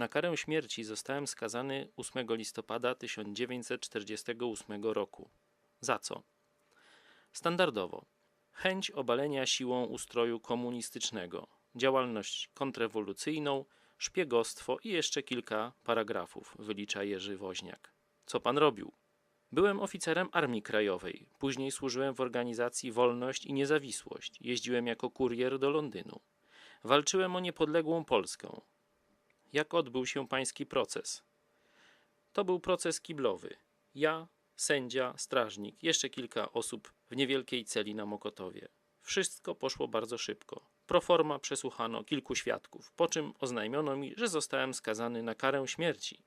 Na karę śmierci zostałem skazany 8 listopada 1948 roku. Za co? Standardowo. Chęć obalenia siłą ustroju komunistycznego, działalność kontrrewolucyjną, szpiegostwo i jeszcze kilka paragrafów, wylicza Jerzy Woźniak. Co pan robił? Byłem oficerem Armii Krajowej, później służyłem w organizacji Wolność i Niezawisłość, jeździłem jako kurier do Londynu. Walczyłem o niepodległą Polskę. Jak odbył się pański proces? To był proces kiblowy. Ja, sędzia, strażnik, jeszcze kilka osób w niewielkiej celi na Mokotowie. Wszystko poszło bardzo szybko. Proforma przesłuchano kilku świadków, po czym oznajmiono mi, że zostałem skazany na karę śmierci.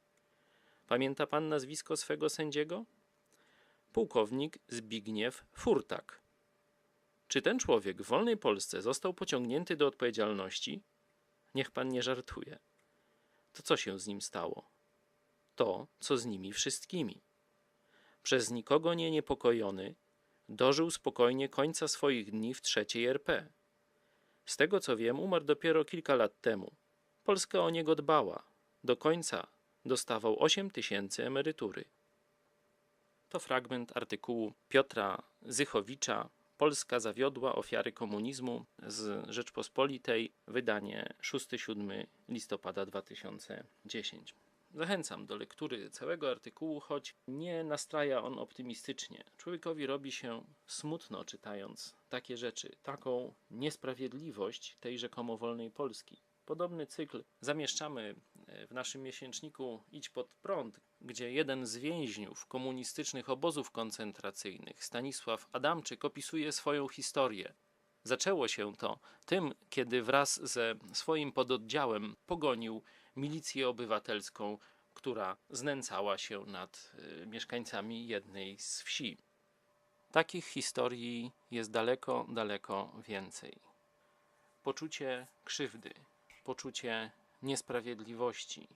Pamięta pan nazwisko swego sędziego? Pułkownik Zbigniew Furtak. Czy ten człowiek w wolnej Polsce został pociągnięty do odpowiedzialności? Niech pan nie żartuje. To co się z nim stało? To, co z nimi wszystkimi. Przez nikogo nie niepokojony, dożył spokojnie końca swoich dni w trzeciej RP. Z tego co wiem, umarł dopiero kilka lat temu. Polska o niego dbała. Do końca dostawał 8 tysięcy emerytury. To fragment artykułu Piotra Zychowicza Polska zawiodła ofiary komunizmu z Rzeczpospolitej, wydanie 6-7 listopada 2010. Zachęcam do lektury całego artykułu, choć nie nastraja on optymistycznie. Człowiekowi robi się smutno czytając takie rzeczy, taką niesprawiedliwość tej rzekomo wolnej Polski. Podobny cykl zamieszczamy w naszym miesięczniku Idź pod prąd, gdzie jeden z więźniów komunistycznych obozów koncentracyjnych, Stanisław Adamczyk, opisuje swoją historię. Zaczęło się to tym, kiedy wraz ze swoim pododdziałem pogonił milicję obywatelską, która znęcała się nad y, mieszkańcami jednej z wsi. Takich historii jest daleko, daleko więcej. Poczucie krzywdy, poczucie niesprawiedliwości.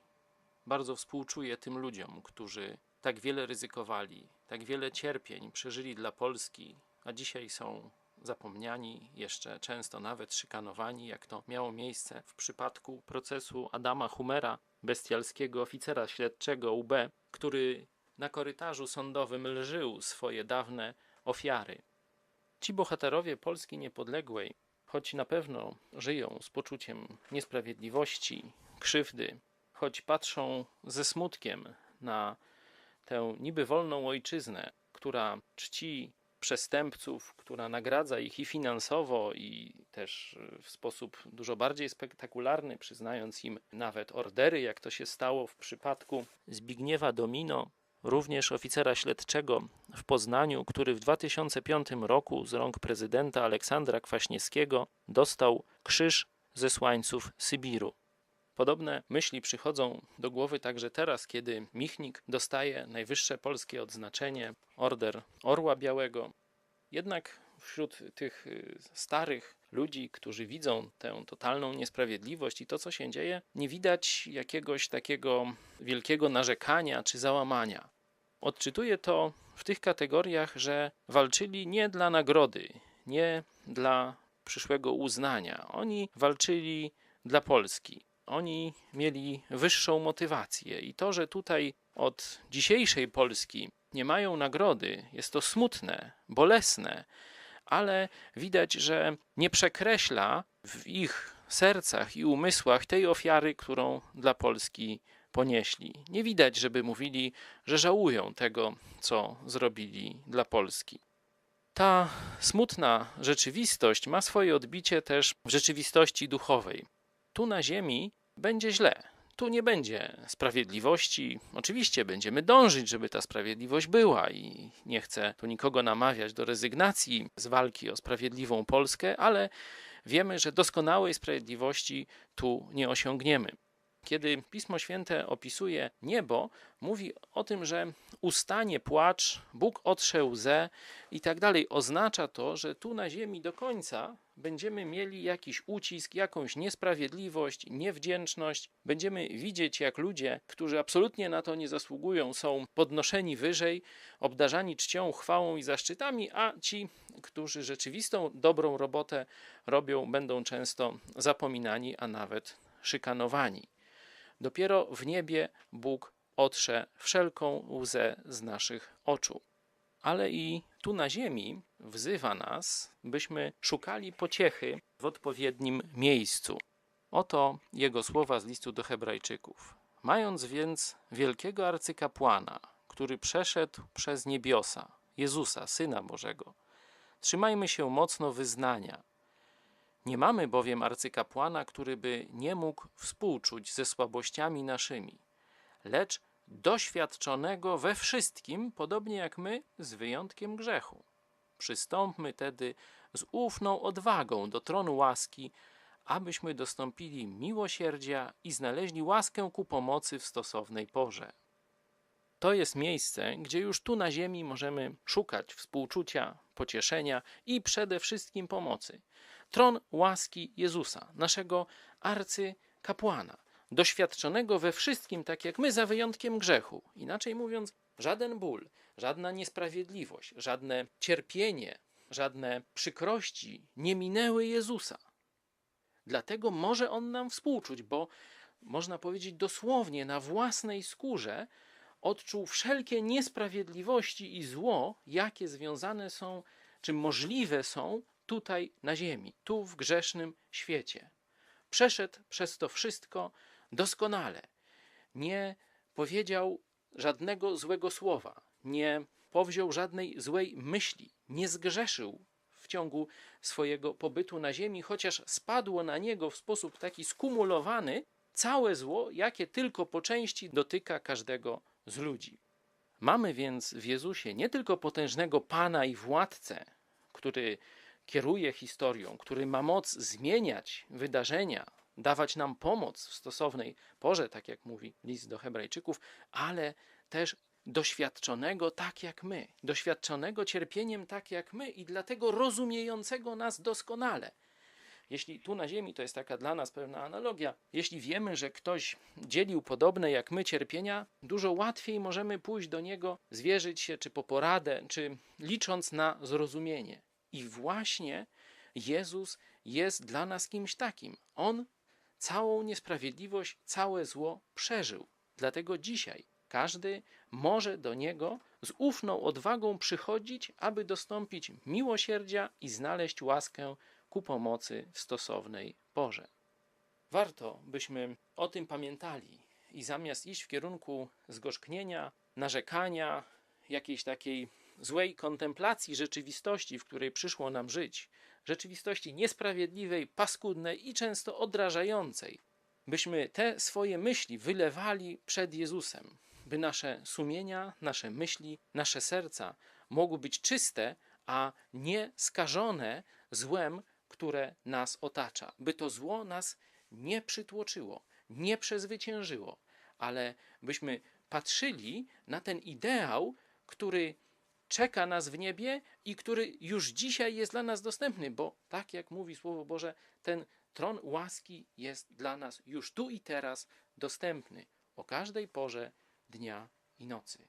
Bardzo współczuję tym ludziom, którzy tak wiele ryzykowali, tak wiele cierpień przeżyli dla Polski, a dzisiaj są zapomniani, jeszcze często nawet szykanowani, jak to miało miejsce w przypadku procesu Adama Humera, bestialskiego oficera śledczego UB, który na korytarzu sądowym lżył swoje dawne ofiary. Ci bohaterowie Polski niepodległej, choć na pewno żyją z poczuciem niesprawiedliwości, krzywdy, choć patrzą ze smutkiem na tę niby wolną ojczyznę, która czci przestępców, która nagradza ich i finansowo, i też w sposób dużo bardziej spektakularny, przyznając im nawet ordery, jak to się stało w przypadku Zbigniewa Domino, również oficera śledczego w Poznaniu, który w 2005 roku z rąk prezydenta Aleksandra Kwaśniewskiego dostał krzyż zesłańców Sybiru. Podobne myśli przychodzą do głowy także teraz, kiedy Michnik dostaje najwyższe polskie odznaczenie, order Orła Białego. Jednak wśród tych y, starych ludzi, którzy widzą tę totalną niesprawiedliwość i to, co się dzieje, nie widać jakiegoś takiego wielkiego narzekania czy załamania. Odczytuję to w tych kategoriach, że walczyli nie dla nagrody, nie dla przyszłego uznania. Oni walczyli dla Polski. Oni mieli wyższą motywację i to, że tutaj od dzisiejszej Polski nie mają nagrody, jest to smutne, bolesne, ale widać, że nie przekreśla w ich sercach i umysłach tej ofiary, którą dla Polski ponieśli. Nie widać, żeby mówili, że żałują tego, co zrobili dla Polski. Ta smutna rzeczywistość ma swoje odbicie też w rzeczywistości duchowej. Tu na ziemi będzie źle. Tu nie będzie sprawiedliwości. Oczywiście będziemy dążyć, żeby ta sprawiedliwość była i nie chcę tu nikogo namawiać do rezygnacji z walki o sprawiedliwą Polskę, ale wiemy, że doskonałej sprawiedliwości tu nie osiągniemy. Kiedy Pismo Święte opisuje niebo, mówi o tym, że ustanie płacz, Bóg otrze łzę i tak dalej. Oznacza to, że tu na ziemi do końca będziemy mieli jakiś ucisk, jakąś niesprawiedliwość, niewdzięczność. Będziemy widzieć, jak ludzie, którzy absolutnie na to nie zasługują, są podnoszeni wyżej, obdarzani czcią, chwałą i zaszczytami, a ci, którzy rzeczywistą dobrą robotę robią, będą często zapominani, a nawet szykanowani. Dopiero w niebie Bóg otrze wszelką łzę z naszych oczu. Ale i tu na ziemi wzywa nas, byśmy szukali pociechy w odpowiednim miejscu. Oto jego słowa z listu do Hebrajczyków. Mając więc wielkiego arcykapłana, który przeszedł przez niebiosa, Jezusa, Syna Bożego, trzymajmy się mocno wyznania. Nie mamy bowiem arcykapłana, który by nie mógł współczuć ze słabościami naszymi, lecz doświadczonego we wszystkim, podobnie jak my, z wyjątkiem grzechu. Przystąpmy tedy z ufną odwagą do tronu łaski, abyśmy dostąpili miłosierdzia i znaleźli łaskę ku pomocy w stosownej porze. To jest miejsce, gdzie już tu na ziemi możemy szukać współczucia, pocieszenia i przede wszystkim pomocy. Tron łaski Jezusa, naszego arcykapłana, doświadczonego we wszystkim, tak jak my, za wyjątkiem grzechu. Inaczej mówiąc, żaden ból, żadna niesprawiedliwość, żadne cierpienie, żadne przykrości nie minęły Jezusa. Dlatego może on nam współczuć, bo można powiedzieć dosłownie na własnej skórze odczuł wszelkie niesprawiedliwości i zło, jakie związane są, czy możliwe są tutaj na ziemi, tu w grzesznym świecie. Przeszedł przez to wszystko doskonale. Nie powiedział żadnego złego słowa, nie powziął żadnej złej myśli, nie zgrzeszył w ciągu swojego pobytu na ziemi, chociaż spadło na niego w sposób taki skumulowany całe zło, jakie tylko po części dotyka każdego z ludzi. Mamy więc w Jezusie nie tylko potężnego Pana i Władcę, który kieruje historią, który ma moc zmieniać wydarzenia, dawać nam pomoc w stosownej porze, tak jak mówi list do Hebrajczyków, ale też doświadczonego tak jak my, doświadczonego cierpieniem tak jak my i dlatego rozumiejącego nas doskonale. Jeśli tu na Ziemi to jest taka dla nas pewna analogia, jeśli wiemy, że ktoś dzielił podobne jak my cierpienia, dużo łatwiej możemy pójść do niego, zwierzyć się, czy po poradę, czy licząc na zrozumienie. I właśnie Jezus jest dla nas kimś takim. On całą niesprawiedliwość, całe zło przeżył. Dlatego dzisiaj każdy może do niego z ufną odwagą przychodzić, aby dostąpić miłosierdzia i znaleźć łaskę ku pomocy w stosownej porze. Warto, byśmy o tym pamiętali i zamiast iść w kierunku zgorzknienia, narzekania, jakiejś takiej złej kontemplacji rzeczywistości, w której przyszło nam żyć, rzeczywistości niesprawiedliwej, paskudnej i często odrażającej, byśmy te swoje myśli wylewali przed Jezusem, by nasze sumienia, nasze myśli, nasze serca mogły być czyste, a nie skażone złem, które nas otacza, by to zło nas nie przytłoczyło, nie przezwyciężyło, ale byśmy patrzyli na ten ideał, który czeka nas w niebie i który już dzisiaj jest dla nas dostępny, bo tak jak mówi Słowo Boże, ten tron łaski jest dla nas już tu i teraz dostępny o każdej porze dnia i nocy.